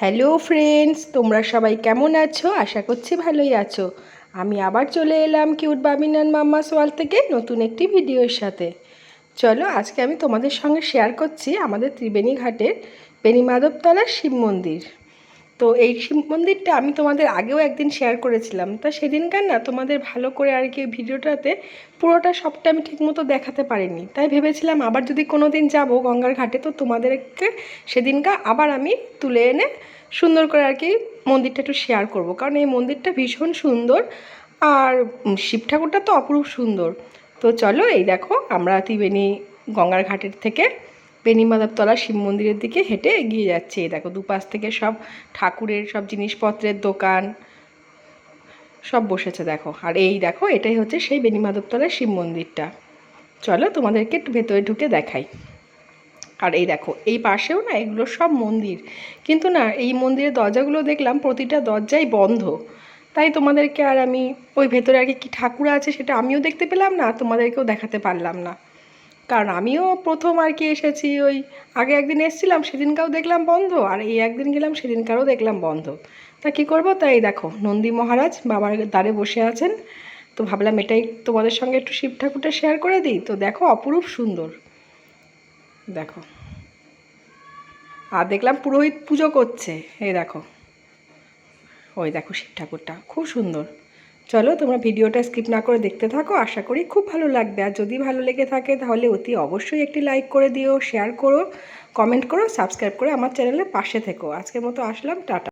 Hello friends, তোমরা সবাই কেমন আছো? আশা করছি ভালোই আছো। আমি আবার চলে এলাম কিউট বাবিনান মাম্মা সোয়াল থেকে নতুন একটি ভিডিওর সাথে। চলো, আজকে আমি তোমাদের সঙ্গে শেয়ার করছি আমাদের ত্রিবেণী ঘাটের বেণী মাধবতলার শিব মন্দির। তো এই শিব মন্দিরটা আমি তোমাদের আগেও একদিন শেয়ার করেছিলাম। তা সেদিনকার না তোমাদের ভালো করে আর কি ভিডিওটাতে পুরোটা সবটা আমি ঠিকমতো দেখাতে পারিনি। তাই ভেবেছিলাম আবার যদি কোনো দিন যাব গঙ্গার ঘাটে, তো তোমাদেরকে সেদিনকা আবার আমি তুলে এনে সুন্দর করে আর কি মন্দিরটা একটু শেয়ার করব। কারণ এই মন্দিরটা ভীষণ সুন্দর আর শিব ঠাকুরটা তো অপরূপ সুন্দর। তো চলো এই দেখো, আমরা ত্রিবেণী গঙ্গার ঘাটের থেকে বেনিমাধবতলা শিব মন্দিরের দিকে হেঁটে এগিয়ে যাচ্ছে। এই দেখো, দুপাশ থেকে সব ঠাকুরের সব জিনিসপত্রের দোকান সব বসেছে দেখো। আর এই দেখো, এটাই হচ্ছে সেই বেনিমাধবতলার শিব মন্দিরটা। চলো তোমাদেরকে একটু ভেতরে ঢুকে দেখাই। আর এই দেখো, এই পাশেও না এগুলো সব মন্দির। কিন্তু না, এই মন্দিরের দরজাগুলো দেখলাম প্রতিটা দরজাই বন্ধ। তাই তোমাদেরকে আর আমি ওই ভেতরে আর কি ঠাকুর আছে সেটা আমিও দেখতে পেলাম না, তোমাদেরকেও দেখাতে পারলাম না। কারণ আমিও প্রথম আর কি এসেছি ওই, আগে একদিন এসেছিলাম, সেদিনকাও দেখলাম বন্ধ, আর এই একদিন গেলাম, সেদিনকারও দেখলাম বন্ধ। তা কি করব? তাই দেখো, নন্দী মহারাজ বাবার দ্বারে বসে আছেন। তো ভাবলাম এটাই তোমাদের সঙ্গে একটু শিব ঠাকুরটা শেয়ার করে দিই। তো দেখো, অপরূপ সুন্দর। দেখো। আর দেখলাম পুরোহিত পুজো করছে, এই দেখো। ওই দেখো শিব ঠাকুরটা, খুব সুন্দর। চলো তোমরা ভিডিওটা স্কিপ না করে দেখতে থাকো, আশা করি খুব ভালো লাগবে। আর যদি ভালো লেগে থাকে তাহলে অতি অবশ্যই একটি লাইক করে দিও শেয়ার করো কমেন্ট করো সাবস্ক্রাইব করে আমার চ্যানেলের পাশে থেকো। আজকের মতো আসলাম, টাটা।